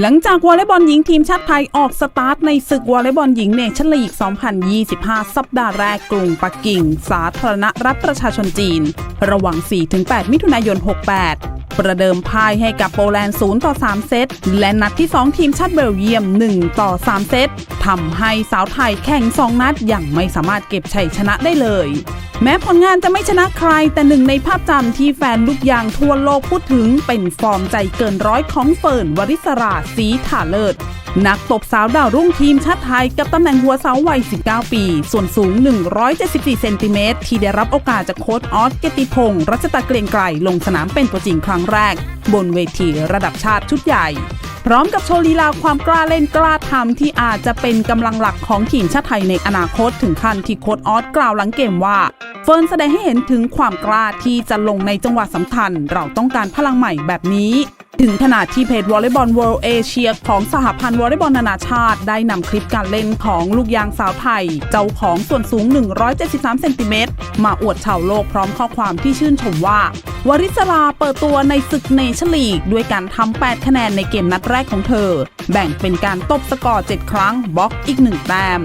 หลังจากวอลเลย์บอลหญิงทีมชาติไทยออกสตาร์ทในศึกวอลเลย์บอลหญิงเนชั่นลีก 2025 สัปดาห์แรกกรุงปักกิ่ง สาธารณรัฐประชาชนจีน ระหว่าง 4-8 มิถุนายน 68 ประเดิมพ่ายให้กับโปแลนด์ 0 ต่อ 3 เซต และนัดที่ 2 ทีมชาติเบลเยียม 1 ต่อ 3 เซตทำให้สาวไทยแข่ง 2 นัดอย่างไม่สามารถเก็บชัยชนะได้เลย แม้ผลงานจะไม่ชนะใคร แต่หนึ่งในภาพจำที่แฟนลูกยางทั่วโลกพูดถึงเป็นฟอร์มใจเกินร้อยของเฟิร์นวริศราสีถาเลิศนักตบสาวดาวรุ่งทีมชาติไทยกับตำแหน่งหัวเสาวัย 19 ปี ส่วนสูง 174 เซนติเมตรที่ได้รับโอกาสจากโค้ชออสเกติพงศ์รัชตะเกรียงไกรลงสนามเป็นตัวจริงครั้งแรก บนเวทีระดับชาติชุดใหญ่ พร้อมกับโชว์ลีลาความกล้าเล่นกล้าทำที่อาจจะเป็นกำลังหลักของทีมชาติไทยในอนาคตถึงขั้นที่โค้ดออสกล่าวหลังเกมว่า เฟิร์นแสดงให้เห็นถึงความกล้าที่จะลงในจังหวะสำคัญ เราต้องการพลังใหม่แบบนี้ ถึงขนาดที่เพจวอลเลย์บอล World Asia ของสหพันธ์วอลเลย์บอลนานาชาติ ได้นำคลิปการเล่นของลูกยางสาวไทย เจ้าของส่วนสูง 173 เซนติเมตรมาอวดชาวโลกพร้อมข้อความที่ชื่นชมว่าวริศราเปิดตัวในศึกเนชั่นลีก ด้วยการทำ 8 คะแนนในเกมนัดแรกของเธอ แบ่งเป็นการตบสกอร์ 7 ครั้งบล็อกอีก 1 แต้ม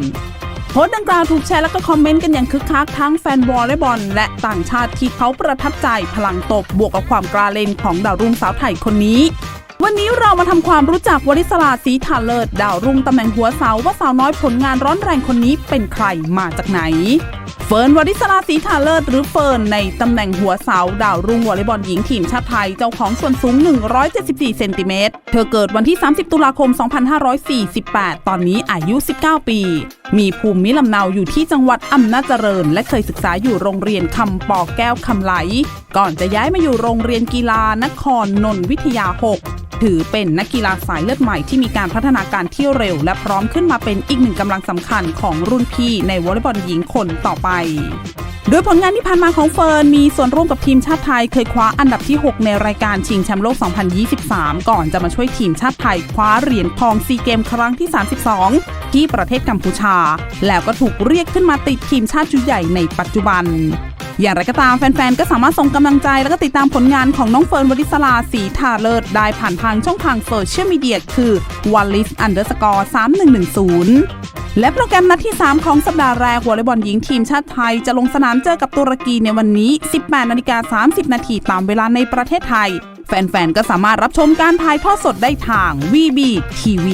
โพสต์ดังกล่าวถูกแชร์แล้วก็คอมเมนต์กันอย่างคึกคักทั้งแฟนวอลเลย์บอลและต่างชาติที่เขาประทับใจพลังตบบวกกับความกล้าเล่นของดาวรุ่งสาวไทยคนนี้ วันนี้เรามาทำความรู้จักวริศราศรีถาเลิศดาวรุ่งตำแหน่งหัวเสาว่าสาวน้อยผลงานร้อนแรงคนนี้เป็นใครมาจากไหน เฟิร์นวริศราศรีถาเลิศหรือเฟิร์นในตำแหน่งหัวเสาดาวรุ่งวอลเลย์บอลหญิงทีมชาติไทยเจ้าของส่วนสูง 174 เซนติเมตร เธอเกิดวันที่ 30 ตุลาคม 2548 ตอนนี้อายุ 19 ปี มีภูมิลำเนาอยู่ที่จังหวัดอำนาจเจริญ และเคยศึกษาอยู่โรงเรียนคำปอแก้วคำไหล ก่อนจะย้ายมาอยู่โรงเรียนกีฬานครนนทวิทยา 6 ถือเป็นนักกีฬาสายเลือดใหม่ที่มีการพัฒนาการที่เร็ว และพร้อมขึ้นมาเป็นอีกหนึ่งกำลังสำคัญของรุ่นพี่ในวอลเลย์บอลหญิงคนต่อไปโดยผลงานที่ผ่านมาของเฟิร์นมีส่วนร่วมกับทีมชาติไทยเคยคว้าอันดับที่ 6 ในรายการชิงแชมป์โลก 2023 ก่อนจะมาช่วยทีมชาติไทยคว้าเหรียญทองซีเกมครั้งที่ 32 ที่ประเทศกัมพูชา แล้วก็ถูกเรียกขึ้นมาติดทีมชาติชุดใหญ่ในปัจจุบัน อย่างไรก็ตามแฟนๆ ก็สามารถส่งกำลังใจแล้วก็ติดตามผลงานของน้องเฟิร์นวริศราสีทาเลิศได้ผ่านทางช่องทางโซเชียลมีเดียคือ w a l l i s underscore 3110 และโปรแกรมนัดที่ 3 ของสัปดาห์แรกวอลเลย์บอลหญิงทีมชาติไทย จะลงสนามเจอกับตุรกีในวันนี้ 18นาฬิกา30 นาทีตามเวลาในประเทศไทย แฟนๆ ก็สามารถรับชมการถ่ายทอดสดได้ทาง VB TV